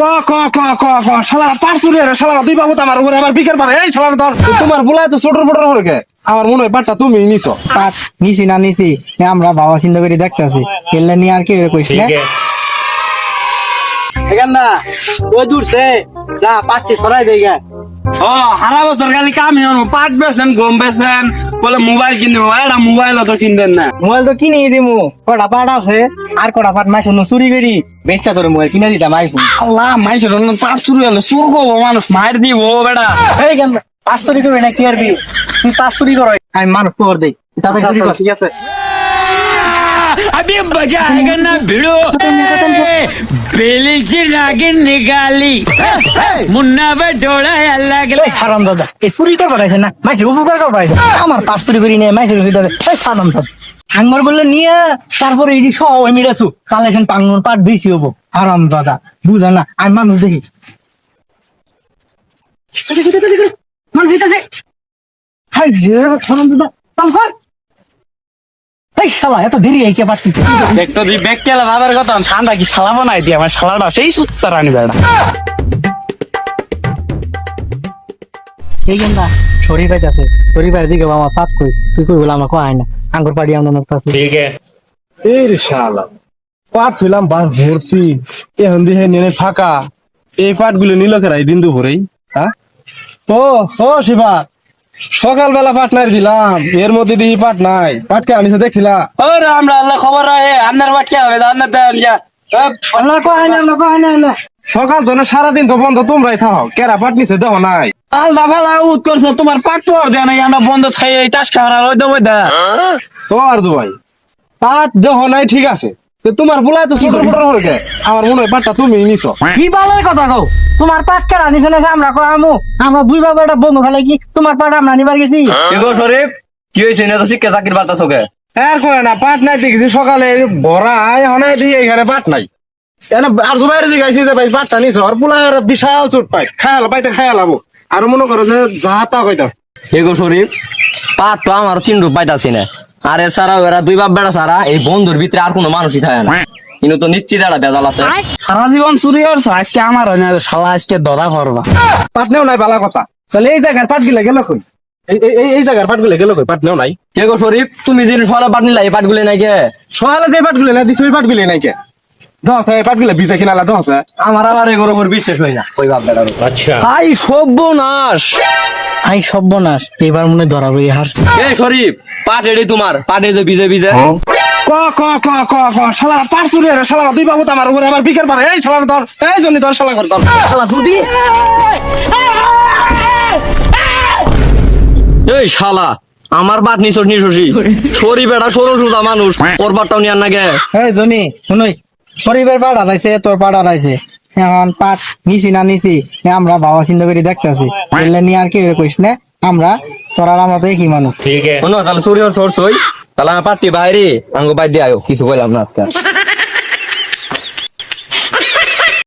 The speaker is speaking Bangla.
ক ক ক ক ক। পার চুরি রে শালা দুই বাবু তো আমার উপরে আমার বিকের পারে। এই শালা ধর তোমার বুলাই তো ছোট বড় হরে কে আমার মনে হয় পাটটা তুমি নিছো। পাট নিছি না নিছি আমরা বাবা চিন্তা করে দেখতেছি। এলে নিয়ে আর কি না। এখান না ওই দূরছে যা পাটটি সরাই দেই গা ও সারা বছর খালি কাম পাট বেছেন গম বেছেন বলে মোবাইল কিনবো এটা মোবাইল তো কিনবেন না। মোবাইল তো কিনে দিমু কটা পাট আছে আর কটা পাট মাইছে চুরি করি বেচা তোর মোবাইল কিনে দিতাম আইফোন। আল্লাহ মাইসের পাট চুরি হলে চুর করব মানুষ মার দিব বেটা। এই কেন পাঁচ চুরি করবি না কি আরবি? তুই পাঁচ চুরি করো আমি মানুষ খবর দেই। তাতে ঠিক আছে? अभी मजा आएगा ना भिड़ो बेली की नागिन निकाली मुन्ना पे डोड़ा अल्लाह के এই সারাম দাদা এই চুরি করবার আছে না মাইকের উপকার করবার আছে আমার পাঁচ চুরি করি নিয়ে মাইকের ভিতরে এই সারাম দাদা আঙ্গর বললে নিয়ে তারপরে এটি সহ ওই মিরাছু কালেকশন পাঙ্গর পাট বেশি হবো আরাম দাদা বুঝা না আমি মানুষ দেখি দেখি, দেখি, দেখি, দেখি। মানুষ দেখতেছে। হাই রে, সারাম দাদা পাল কর। এই শালা এত দেরি এই কে পাচ্ছি দেখতো তুই ব্যাগ কেলা ভাবার কথা ঠান্ডা কি শালা বানাই দিয়ে আমার শালাটা সেই সুত্তার আনি বেড়া এই গেন্দা শরীর পাইতাছে। শরীর পাই দিকে আমার পাপ কই তুই কই বলে আমার কয় না। আঙ্গুর পাড়ি আমরা নড়তাছে এই রে শালা পাট ছিলাম বার ভর্তি। এখন দিয়ে নিয়ে ফাঁকা। এই পাটগুলো নিল কেরাই দিন দুপুরেই? হ্যাঁ? ও ও শিবা। সকালবেলা পাট নাই দিলাম এর মধ্যে দিহি পাট নাই। পাট কে আনিছে দেখছিলা? ওরে আমরা আল্লাহ খবর রাখে আপনার বাট কে হবে আপনার দেন যা আল্লাহ কয় না আল্লাহ কয় না আল্লাহ সকাল তো সারাদিন তো বন্ধ তোমরাই থাও। কেরা পাট নিছে দেহ নাই। আলদা ফেলা উত করছ তোমার পাট পাওয়ার দেয় নাই আমরা বন্ধ এই টাস খাওয়ার ওই দেবো দা আর ভাই পাট দেহ নাই ঠিক আছে। তোমার বুলাই তো ছোট বড় কে? আমার মনে হয় পাটটা তুমি নিছো। কি বালের কথা কও? তোমার পাট কেন আনি ফেলেছে আমরা কয় আমু? আমরা দুই বাবা একটা বন্ধু খালে কি? তোমার পাট আমরা নিবার গেছি। এগো শরীফ? কি হয়েছে? না তো শিক্ষা চাকরির বার্তা চোখে। আর কয় না পাট নাই দেখছি সকালে ভরা এখন দিয়ে এখানে পাট নাই। এনে আর জুবাইরে জিগাইছি যে ভাই পাটটা নিছো আর পুলা আর বিশাল চোট পাই খায়াল পাইতে খায়াল আবো আর মনে করো যে যা তা কইতাছ। এগো শরীফ? পাট তো আমার রূপ পাইতাছি না। আরে সারা ওরা দুই বাপ বেড়া সারা এই বন্ধুর ভিতরে আর কোনো মানুষই থাকে না। কিন্তু তো নিচ্ছি দাঁড়া বেজাল আছে। সারা জীবন চুরি করছ আজকে আমার হয় না শালা আজকে ধরা করবা পাটনেও নাই বালা কথা। তাহলে এই জায়গার পাঁচ গিলা গেল কই? এই জায়গার পাটগুলো গেল কই? পাট নেও নাই। কে গো শরীফ? তুমি যে সকালে পাট নিলা এই পাটগুলো নাই কে? সকালে যে পাটগুলো না দিছো ওই পাটগুলো নাই কে? দশ এই পাটগুলো বিজে কিনালা দশ আমার আবার এগুলোর উপর বিশ্বাস হয় না। ওই বাপ বেটার আচ্ছা। আই সর্বনাশ এবার মনে ধরা রয়ে হারছে। এ শরীফ পাট এডি তোমার পাট যে ভিজে ভিজে। ক ক ক ক ক শালা পাট চুরি রে শালা দুই বাবু তো আমার উপরে আমার বিকের পারে। এই শালা ধর এই জন্য ধর শালা কর ধর। শালা দুদি এই শালা আমার বাট নিছস নিছসি শরীফ এটা সরু সুজা মানুষ ওর বাটটাও নিয়ার না গে এই জনি শুনই শরীফের পাট হারাইছে তোর পাট হারাইছে। এখন পাট নিছি না নিছি আমরা বাবা চিন্তা করে দেখতেছি। এলে নিয়ে আর কি কইস না আমরা তোরা আমরা তো একই মানুষ। ঠিক আছে। তাহলে চুরি ওর সোর্স হই। তাহলে পাটি বাইরে আঙ্গ বাইরে আয়ো কিছু বললাম না আজকে।